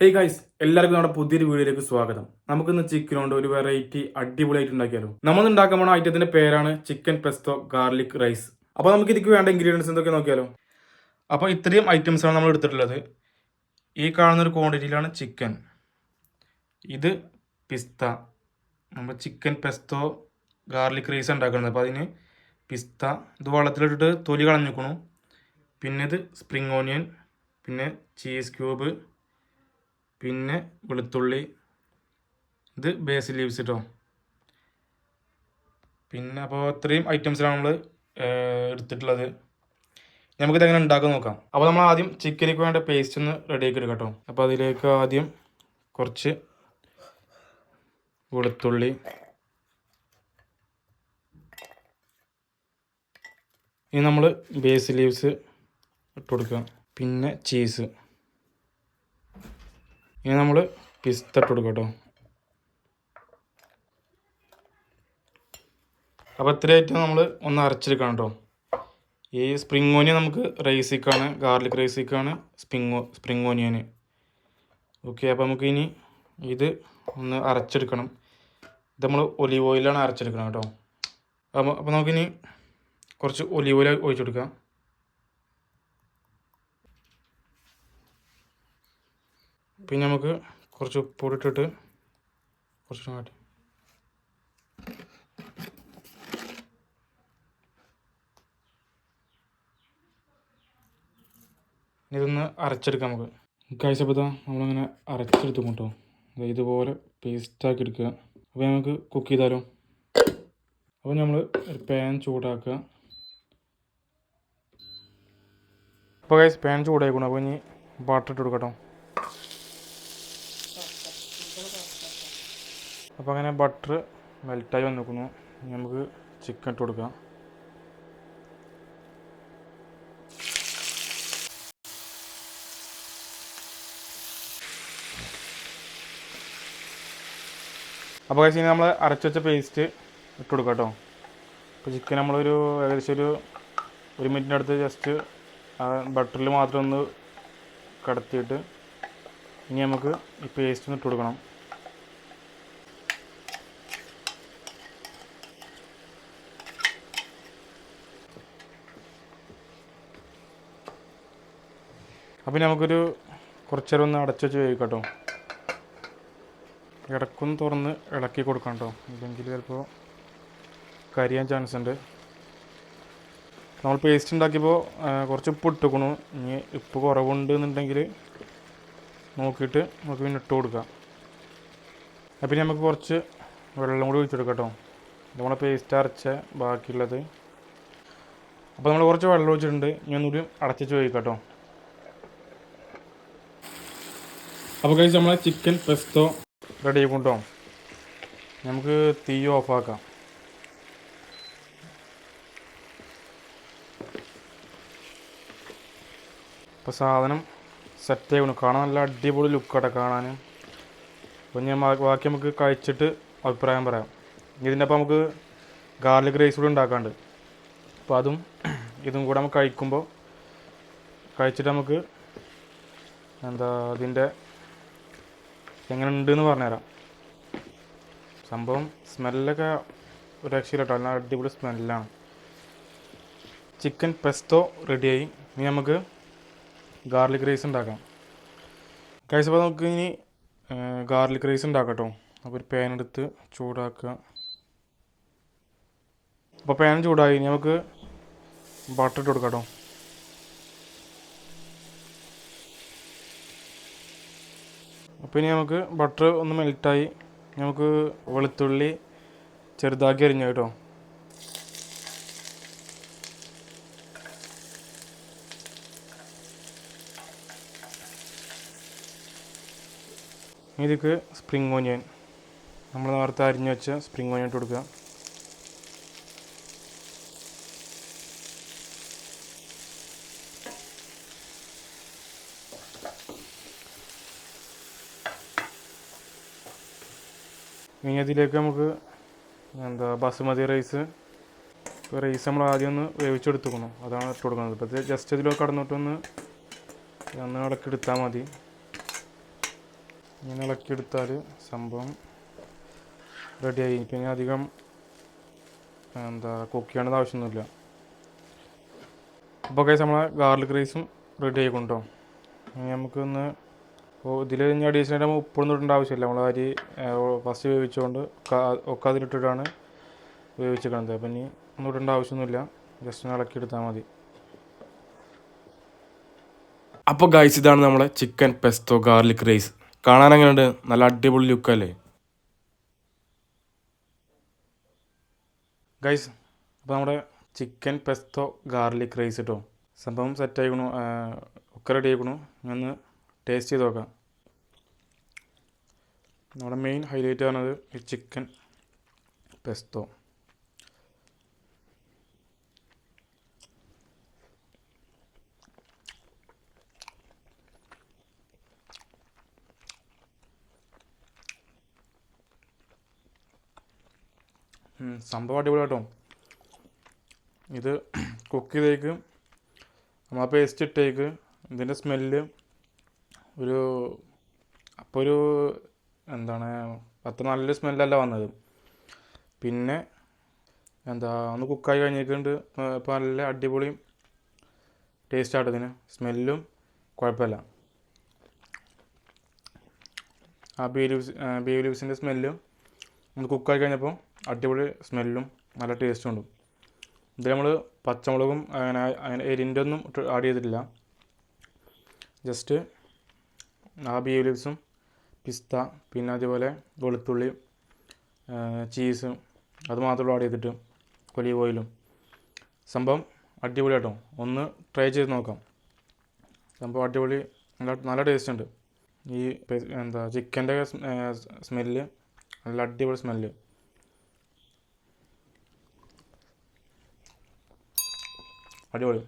Hey guys എല്ലാവർക്കും നമ്മുടെ പുതിയൊരു വീഡിയോയിലേക്ക് സ്വാഗതം. നമുക്കിന്ന് ചിക്കൻ കൊണ്ട് ഒരു വെറൈറ്റി അടിപൊളിയായിട്ട് ഉണ്ടാക്കിയാലോ. നമ്മൾ ഉണ്ടാക്കാൻ പോണ ഐറ്റത്തിന്റെ പേരാണ് ചിക്കൻ പെസ്തോ ഗാർലിക് റൈസ് അപ്പോൾ നമുക്ക് ഇതിക്ക് വേണ്ട ഇൻഗ്രീഡിയൻസ് എന്തൊക്കെ നോക്കിയാലോ? അപ്പോൾ ഇത്രയും ഐറ്റംസ് ആണ് നമ്മൾ എടുത്തിട്ടുള്ളത്. ഈ കാണുന്ന ഒരു ക്വാണ്ടിറ്റിയിലാണ് ചിക്കൻ ഇത് പിസ്ത നമ്മൾ ചിക്കൻ പെസ്തോ ഗാർലിക് റൈസ് ഉണ്ടാക്കുന്നത്. അപ്പോൾ അതിന് പിസ്ത ഇത് വെള്ളത്തിലിട്ടിട്ട് തൊലി കളഞ്ഞു പിന്നെ ഇത് സ്പ്രിങ് ഓണിയൻ പിന്നെ ചീസ് ക്യൂബ് പിന്നെ വെളുത്തുള്ളി. ഇത് ബേസ് ലീവ്സ് കേട്ടോ പിന്നെ അപ്പോൾ ഇത്രയും ഐറ്റംസിലാണ് നമ്മൾ എടുത്തിട്ടുള്ളത്. നമുക്കിത് എങ്ങനെ ഉണ്ടാക്കാൻ നോക്കാം. അപ്പോൾ നമ്മൾ ആദ്യം ചിക്കനിക്ക് വേണ്ട പേസ്റ്റ് ഒന്ന് റെഡിയാക്കി എടുക്കാം കേട്ടോ അപ്പോൾ അതിലേക്ക് ആദ്യം കുറച്ച് വെളുത്തുള്ളി. ഇനി നമ്മൾ ബേസ് ലീവ്സ് ഇട്ട് കൊടുക്കുക പിന്നെ ചീസ് ഇനി നമ്മൾ പിസ്ത ഇട്ട് കൊടുക്കുക കേട്ടോ അപ്പോൾ ഇത്രയായിട്ട് നമ്മൾ ഒന്ന് അരച്ചെടുക്കണം കേട്ടോ. ഈ സ്പ്രിങ് ഓനിയൻ നമുക്ക് റൈസിക്കാണ് ഗാർലിക് റൈസിക്കാണ് സ്പ്രിങ് സ്പ്രിങ് ഓനിയൻ ഓക്കെ അപ്പോൾ നമുക്ക് ഇനി ഇത് ഒന്ന് അരച്ചെടുക്കണം. ഇത് നമ്മൾ ഒലിവ് ഓയിലാണ് അരച്ചെടുക്കണം കേട്ടോ. അപ്പോൾ അപ്പോൾ നമുക്കിനി കുറച്ച് ഒലിവ് ഓയിൽ ഒഴിച്ചു പിന്നെ നമുക്ക് കുറച്ച് ഉപ്പൂടിട്ടിട്ട് കുറച്ച് മാറ്റി ഇതൊന്ന് അരച്ചെടുക്കാം നമുക്ക്. കഴിച്ചപ്പോൾ നമ്മളിങ്ങനെ അരച്ചെടുത്തു കേട്ടോ ഇതുപോലെ പേസ്റ്റാക്കി എടുക്കുക. അപ്പോൾ നമുക്ക് കുക്ക് ചെയ്താലോ? അപ്പോൾ നമ്മൾ ഒരു പാൻ ചൂടാക്കുക. അപ്പോൾ ഗൈസ് പാൻ ചൂടായിക്കോണം അപ്പോൾ ഇനി ബട്ടർ ഇട്ട് കൊടുക്കട്ടോ അപ്പോൾ അങ്ങനെ ബട്ടർ മെൽറ്റായി വന്നിരിക്കുന്നു. ഇനി നമുക്ക് ചിക്കൻ ഇട്ട് കൊടുക്കാം. അപ്പോൾ കഴിച്ച് ഇനി നമ്മൾ അരച്ച് വെച്ച പേസ്റ്റ് ഇട്ട് കൊടുക്കാം കേട്ടോ അപ്പോൾ ചിക്കൻ നമ്മളൊരു ഏകദേശം ഒരു ഒരു മിനിറ്റിനടുത്ത് ജസ്റ്റ് ബട്ടറിൽ മാത്രം ഒന്ന് കടത്തിയിട്ട് ഇനി നമുക്ക് ഈ പേസ്റ്റ് ഒന്ന് കൊടുക്കണം. അപ്പം നമുക്കൊരു കുറച്ചു നേരം ഒന്ന് അടച്ചു വെച്ച് വേവിക്കാം കേട്ടോ ഇടക്കൊന്ന് തുറന്ന് ഇളക്കി കൊടുക്കണം കേട്ടോ. ഇല്ലെങ്കിൽ ചിലപ്പോൾ കരിയാൻ ചാൻസ് ഉണ്ട്. നമ്മൾ പേസ്റ്റ് ഉണ്ടാക്കിയപ്പോൾ കുറച്ച് ഉപ്പ് ഇട്ടുക്കണു. ഇനി ഉപ്പ് കുറവുണ്ട് എന്നുണ്ടെങ്കിൽ നോക്കിയിട്ട് നമുക്ക് പിന്നെ ഇട്ട് കൊടുക്കാം. അപ്പം നമുക്ക് കുറച്ച് വെള്ളം കൂടി ഒഴിച്ചെടുക്കാം കേട്ടോ. നമ്മളെ പേസ്റ്റ് അരച്ച ബാക്കിയുള്ളത്. അപ്പോൾ നമ്മൾ കുറച്ച് വെള്ളം ഒഴിച്ചിട്ടുണ്ട്. ഞാൻ ഒന്നുകൂടി അടച്ചു ചോദിക്കാം കേട്ടോ. അപ്പോൾ കഴിച്ച് നമ്മളെ ചിക്കൻ പെസ്തോ റെഡി ആയിക്കൊണ്ടോ നമുക്ക് തീ ഓഫാക്കാം അപ്പോൾ സാധനം സെറ്റ് ആയിക്കണം കാണാൻ നല്ല അടിപൊളി ലുക്കാട്ടെ കാണാൻ അപ്പോൾ ഞാൻ ബാക്കി നമുക്ക് കഴിച്ചിട്ട് അഭിപ്രായം പറയാം. ഇതിന്റെ അപ്പം നമുക്ക് ഗാർലിക് റൈസ് കൂടി ഉണ്ടാക്കാണ്ട്. അപ്പോൾ അതും ഇതും കൂടെ നമുക്ക് കഴിക്കുമ്പോൾ കഴിച്ചിട്ട് നമുക്ക് എന്താ അതിന്റെ എങ്ങനെ ഉണ്ടെന്ന് പറഞ്ഞുതരാം. സംഭവം സ്മെല്ലൊക്കെ ഒരു രക്ഷയില്ല കേട്ടോ നല്ല അടിപൊളി സ്മെല്ലാണ് ചിക്കൻ പെസ്തോ റെഡിയായി ഇനി നമുക്ക് ഗാർലിക് റൈസ് ഉണ്ടാക്കാം കഴിച്ചപ്പോൾ നമുക്ക് ഇനി ഗാർലിക് റൈസ് ഉണ്ടാക്കാം കേട്ടോ അപ്പോൾ ഒരു പാൻ എടുത്ത് ചൂടാക്കുക. അപ്പോൾ പാൻ ചൂടായി. ഇനി നമുക്ക് ബട്ടർ ഇട്ട് കൊടുക്കാം കേട്ടോ അപ്പോൾ ഇനി നമുക്ക് ബട്ടർ ഒന്ന് മെൽറ്റായി നമുക്ക് വെളുത്തുള്ളി ചെറുതാക്കി അരിഞ്ഞു കേട്ടോ. ഇതിക്ക് സ്പ്രിംഗ് ഓനിയൻ നമ്മൾ നേരത്തെ അരിഞ്ഞു വെച്ച സ്പ്രിംഗ് ഓനിയൻ ഇട്ട് കൊടുക്കുക. ഇനി അതിലേക്ക് നമുക്ക് എന്താ ബസുമതി റൈസ് ഇപ്പോൾ റൈസ് നമ്മൾ ആദ്യം ഒന്ന് വേവിച്ചെടുത്തുക്കണം? അതാണ് ഇട്ട് കൊടുക്കുന്നത്. ഇപ്പോൾ ജസ്റ്റ് ഇതിലൊക്കെ കടന്നിട്ടൊന്ന് ഒന്ന് ഇളക്കി എടുത്താൽ മതി. ഇങ്ങനെ ഇളക്കിയെടുത്താൽ സംഭവം റെഡിയായി. പിന്നെ അധികം എന്താ കുക്ക് ചെയ്യേണ്ടത് ആവശ്യമൊന്നുമില്ല. അപ്പോൾ കൈസ് നമ്മളെ ഗാർലിക് റൈസും റെഡി ആയിക്കൊണ്ടോ? ഇനി നമുക്കൊന്ന് അപ്പോൾ ഇതിൽ ഇനി അഡീഷണൽ നമ്മൾ ഉപ്പൊന്നും ഇടേണ്ട ആവശ്യമില്ല. നമ്മൾ അരി ഫസ്റ്റ് വേവിച്ചുകൊണ്ട് ഒക്കെ- അതിലിട്ടിട്ടാണ് വേവിച്ചിരിക്കണത് അപ്പം ഇനി ഒന്നും ഇടേണ്ട ആവശ്യമൊന്നുമില്ല. ജസ്റ്റ് ഒന്ന് ഇളക്കിയെടുത്താൽ മതി. അപ്പോൾ ഗൈസ് ഇതാണ് നമ്മളെ ചിക്കൻ പെസ്തോ ഗാർലിക് റൈസ് കാണാൻ എങ്ങനെയുണ്ട് നല്ല അടിപൊളി ലുക്ക് അല്ലേ ഗൈസ് അപ്പോൾ നമ്മുടെ ചിക്കൻ പെസ്തോ ഗാർലിക് റൈസ് കേട്ടോ സംഭവം സെറ്റ് ആയിക്കണു. ഒക്കെ റെഡി ആയിക്കണു. ഞാൻ ടേസ്റ്റ് ചെയ്ത് നോക്കാം. നമ്മുടെ മെയിൻ ഹൈലൈറ്റ് ആണത് ഈ ചിക്കൻ പെസ്തോ സംഭവം അടിപൊളി കേട്ടോ ഇത് കുക്ക് ചെയ്തേക്ക്. നമ്മൾ പേസ്റ്റ് ഇട്ടേക്ക്. ഇതിന്റെ സ്മെല്ല് ഒരു അപ്പോൾ ഒരു എന്താണ് അത്ര നല്ല സ്മെല്ലല്ല വന്നത്. പിന്നെ എന്താ ഒന്ന് കുക്കായി കഴിഞ്ഞിട്ട് ഇപ്പോൾ നല്ല അടിപൊളി ടേസ്റ്റ് ആട്ടതിന് സ്മെല്ലും കുഴപ്പമില്ല. ആ ബീ ലീവ്സ് ബീ ലീവ്സിന്റെ സ്മെല്ലും ഒന്ന് കുക്കായി കഴിഞ്ഞപ്പോൾ അടിപൊളി സ്മെല്ലും നല്ല ടേസ്റ്റും ഉണ്ട്. ഇതിൽ നമ്മൾ പച്ചമുളകും അങ്ങനെ അങ്ങനെ എരിന്റെ ഒന്നും ആഡ് ചെയ്തിട്ടില്ല. ജസ്റ്റ് ആ ബീഫ് ലീവ്സും പിസ്ത പിന്നെ അതുപോലെ വെളുത്തുള്ളി ചീസ് അത് മാത്രമേ ആഡ് ചെയ്തിട്ട് ഒലീവ് ഓയിലും സംഭവം അടിപൊളി കേട്ടോ ഒന്ന് ട്രൈ ചെയ്ത് നോക്കാം. സംഭവം അടിപൊളി നല്ല നല്ല ടേസ്റ്റ് ഉണ്ട്. ഈ എന്താ ചിക്കന്റെ സ്മെല്ല് നല്ല അടിപൊളി സ്മെല്ല് അടിപൊളി